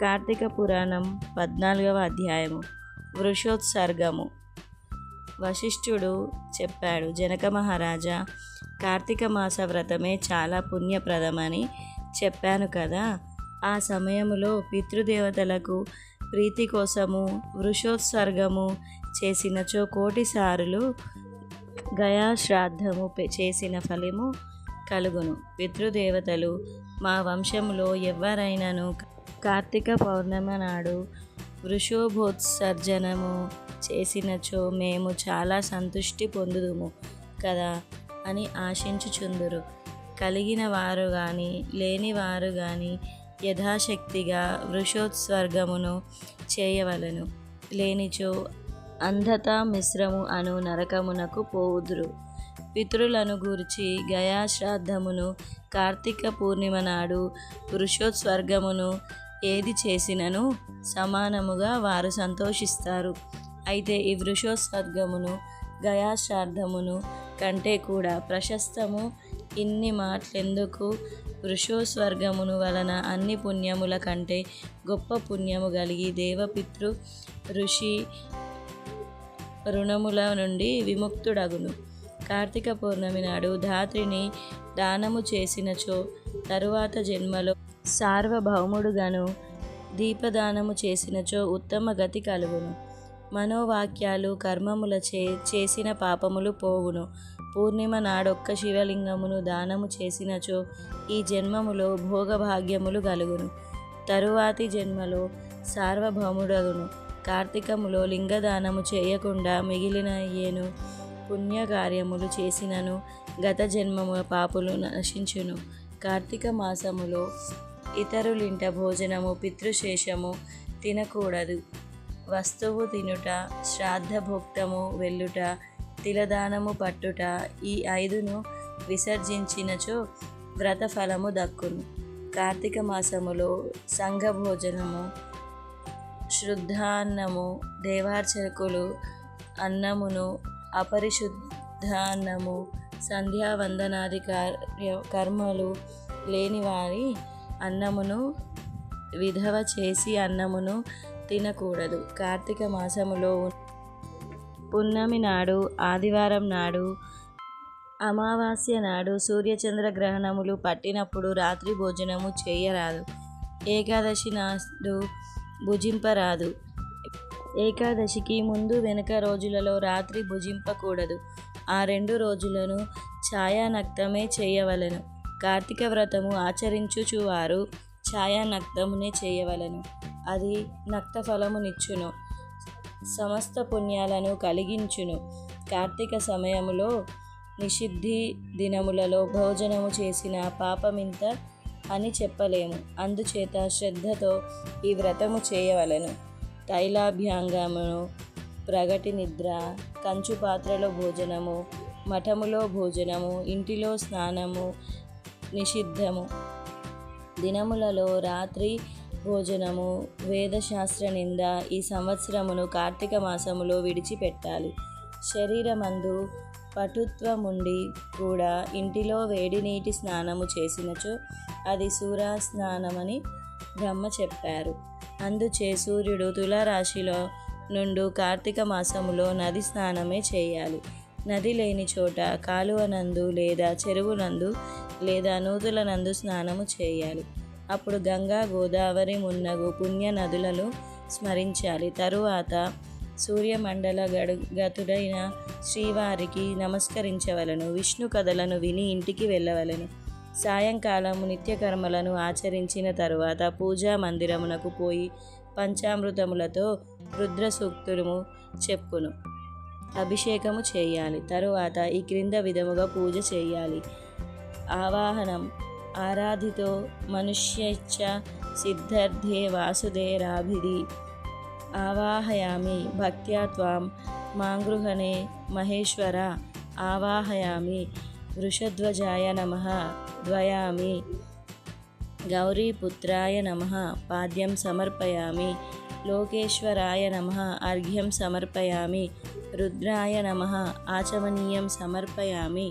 కార్తీక పురాణం పద్నాలుగవ అధ్యాయము. వృషోత్సర్గము. వశిష్ఠుడు చెప్పాడు జనక మహారాజా కార్తీక మాస వ్రతమే చాలా పుణ్యప్రదమని చెప్పాను కదా. ఆ సమయంలో పితృదేవతలకు ప్రీతి కోసము వృషోత్సర్గము చేసినచో కోటిసార్లు గయా శ్రాద్ధము చేసిన ఫలము కలుగును. పితృదేవతలు మా వంశములో ఎవరైనాను కార్తీక పౌర్ణమి నాడు వృషోభోత్సర్జనము చేసినచో మేము చాలా సంతుష్టి పొందుదుము కదా అని ఆశించుచుందురు. కలిగిన వారు కానీ లేని వారు కానీ యథాశక్తిగా వృషోత్సర్గమును చేయవలను. లేనిచో అంధత మిశ్రము అను నరకమునకు పోవుదురు. పితరులను గూర్చి గయాశ్రాద్ధమును కార్తీక పూర్ణిమ నాడు పురుషోత్స్వర్గమును ఏది చేసినను సమానముగా వారు సంతోషిస్తారు. అయితే ఈ వృషోత్సర్గమును గయాశ్రాద్ధమును కంటే కూడా ప్రశస్తము ఇన్ని మాటలెందుకు? వృషోస్వర్గమును వలన అన్ని పుణ్యముల కంటే గొప్ప పుణ్యము కలిగి దేవపితృ ఋషి రుణముల నుండి విముక్తుడగును. కార్తీక పౌర్ణమి నాడు ధాత్రిని దానము చేసినచో తరువాత జన్మలో సార్వభౌముడుగాను దీపదానము చేసినచో ఉత్తమ గతి కలుగును. మనోవాక్యాలు కర్మముల చే చేసిన పాపములు పోవును. పూర్ణిమ నాడొక్క శివలింగమును దానము చేసినచో ఈ జన్మములో భోగభాగ్యములు కలుగును. తరువాతి జన్మలో సార్వభౌముడగును. కార్తీకములో లింగదానము చేయకుండా మిగిలిన ఏను పుణ్యకార్యములు చేసినను గత జన్మముల పాపులు నశించును. కార్తీక మాసములో ఇతరులింట భోజనము పితృశేషము తినకూడదు. వస్తువు తినుట శ్రాద్ధభోక్తము వెళ్ళుట తిలదానము పట్టుట ఈ ఐదును విసర్జించినచో వ్రతఫలము దక్కును. కార్తీక మాసములో సంఘ భోజనము శుద్ధాన్నము దేవార్చకులు అన్నమును అపరిశుద్ధాన్నము సంధ్యావందనాది కార్య కర్మలు లేని వారి అన్నమును విధవ చేసి అన్నమును తినకూడదు. కార్తీక మాసములో పున్నమి నాడు ఆదివారం నాడు అమావాస్య నాడు సూర్యచంద్ర గ్రహణములు పట్టినప్పుడు రాత్రి భోజనము చేయరాదు. ఏకాదశి నాడు భుజింపరాదు. ఏకాదశికి ముందు వెనుక రోజులలో రాత్రి భుజింపకూడదు. ఆ రెండు రోజులను ఛాయానక్తమే చేయవలెను. కార్తీక వ్రతము ఆచరించుచువారు ఛాయానక్తమునే చేయవలెను. అది నక్త ఫలమునిచ్చును సమస్త పుణ్యాలను కలిగించును. కార్తీక సమయములో నిషిద్ధి దినములలో భోజనము చేసిన పాపమింత అని చెప్పలేము. అందుచేత శ్రద్ధతో ఈ వ్రతము చేయవలెను. తైలాభ్యాంగమును ప్రగటి నిద్ర కంచు పాత్రలో భోజనము మఠములో భోజనము ఇంటిలో స్నానము నిషిద్ధము. దినములలో రాత్రి భోజనము వేదశాస్త్ర నింద ఈ సంవత్సరమును కార్తీక మాసములో విడిచిపెట్టాలి. శరీరమందు పటుత్వముండి కూడా ఇంటిలో వేడి నీటి స్నానము చేసినచో అది సూర్య స్నానమని బ్రహ్మ చెప్పారు. అందుచే సూర్యుడు తులారాశిలో నుండు కార్తీక మాసములో నది స్నానమే చేయాలి. నది లేని చోట కాలువనందు లేదా చెరువునందు లేదా నూతుల నందు స్నానము చేయాలి. అప్పుడు గంగా గోదావరి మున్నగు పుణ్య నదులను స్మరించాలి. తరువాత సూర్యమండల గడు గతుడైన శ్రీవారికి నమస్కరించవలను. విష్ణు కథలను విని ఇంటికి వెళ్ళవలను. సాయంకాలము నిత్యకర్మలను ఆచరించిన తరువాత పూజా మందిరమునకు పోయి పంచామృతములతో రుద్ర సూక్తులు చెప్పును అభిషేకము చేయాలి. తరువాత ఈ క్రింద విధముగా పూజ చేయాలి. ఆవాహనం ఆరాధితో మనుష్యచ్చ సిద్ధార్థే వాసుదేరాభిధి ఆవాహయామి భక్త్యా త్వాం మాంగృహణే మహేశ్వర ఆవాహయామి వృషధ్వజాయ నమ. ద్వయామి గౌరీపుత్రాయ నమ పాద్యం సమర్పయామి లోకేశ్వరాయ నమ అర్ఘ్యం సమర్పయామి రుద్రాయ నమ ఆచమనీయం సమర్పయామి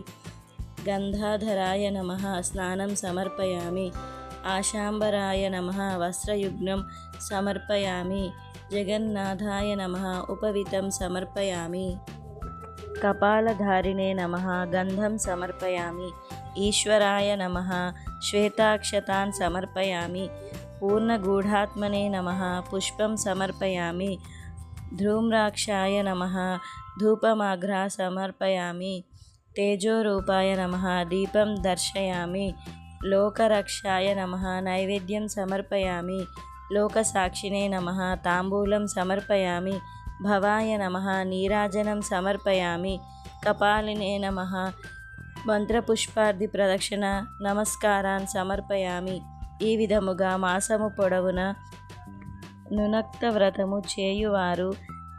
గంధాధరాయ నమ స్నానం సమర్పయామి ఆశాంబరాయ నమ వస్త్రయుగ్నం సమర్పయామి జగన్నాథాయ నమ ఉపవితం సమర్పయామి కపాలధారిణే నమ గంధం సమర్పయామి. ఈశ్వరాయ నమ శ్వేతాక్షతాన్ సమర్పయామి. పూర్ణగూఢాత్మనే నమ పుష్పం సమర్పయామి. ధూమ్రాక్షాయ నమ ధూపమాఘ్రా సమర్పయామి. తేజోరూపాయ నమ దీపం దర్శయామి. లోకరక్షాయ నమ నైవేద్యం సమర్పయామి. లోకసాక్షినే నమ తాంబూలం సమర్పయామి. భవాయ నమ నీరాజనం సమర్పయామి. కపాలినే నమ మంత్రపుష్పార్థి ప్రదక్షిణ నమస్కారాన్ సమర్పయామి. ఈ విధముగా మాసము పొడవున నునక్త వ్రతము చేయువారు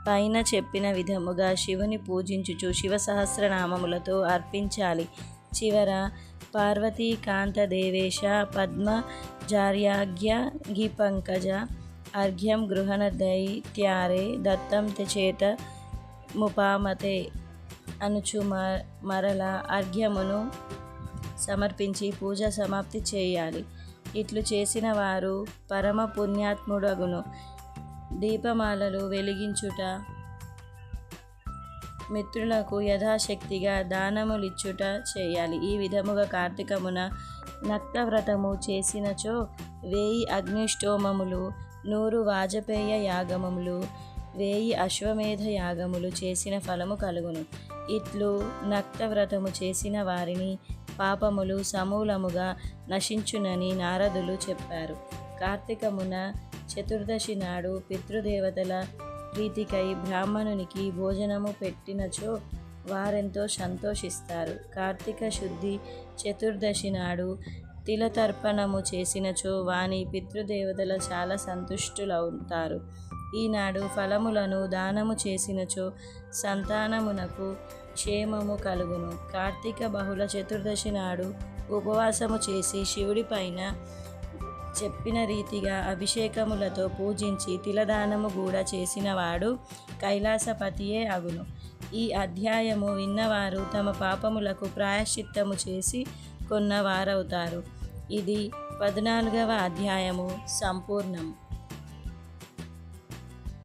పైన చెప్పిన విధముగా శివుని పూజించుచు శివ సహస్రనామములతో అర్పించాలి. చివర పార్వతీకాంత దేవేశ పద్మ జార్యాగ్య గి అర్ఘ్యం గృహణ దైత్యారే దత్తం చేత ముపామతే అనుచు మ- మరల అర్ఘ్యమును సమర్పించి పూజ సమాప్తి చేయాలి ఇట్లు చేసిన వారు పరమ పుణ్యాత్ముడగును దీపమాలలు వెలిగించుట మిత్రులకు యథాశక్తిగా దానములిచ్చుట చేయాలి ఈ విధముగా కార్తీకమున నక్తవ్రతము చేసినచో వేయి అగ్నిష్టోమములు నూరు వాజపేయ యాగములు వేయి అశ్వమేధ యాగములు చేసిన ఫలము కలుగును. ఇట్లు నక్తవ్రతము చేసిన వారిని పాపములు సమూలముగా నశించునని నారదులు చెప్పారు. కార్తీకమున చతుర్దశి నాడు పితృదేవతల ప్రీతికై బ్రాహ్మణునికి భోజనము పెట్టినచో వారెంతో సంతోషిస్తారు. కార్తీక శుద్ధి చతుర్దశి నాడు తిలతర్పణము చేసినచో వాని పితృదేవతలు చాలా సంతుష్టులవుతారు. ఈనాడు ఫలములను దానము చేసినచో సంతానమునకు క్షేమము కలుగును. కార్తీక బహుళ చతుర్దశి నాడు ఉపవాసము చేసి శివుడి పైన చెప్పిన రీతిగా అభిషేకములతో పూజించి తిలదానము కూడా చేసినవాడు కైలాసపతియే అగును. ఈ అధ్యాయము విన్నవారు తమ పాపములకు ప్రాయశ్చిత్తము చేసి కొన్నవారవుతారు. ఇది పద్నాలుగవ అధ్యాయము సంపూర్ణం.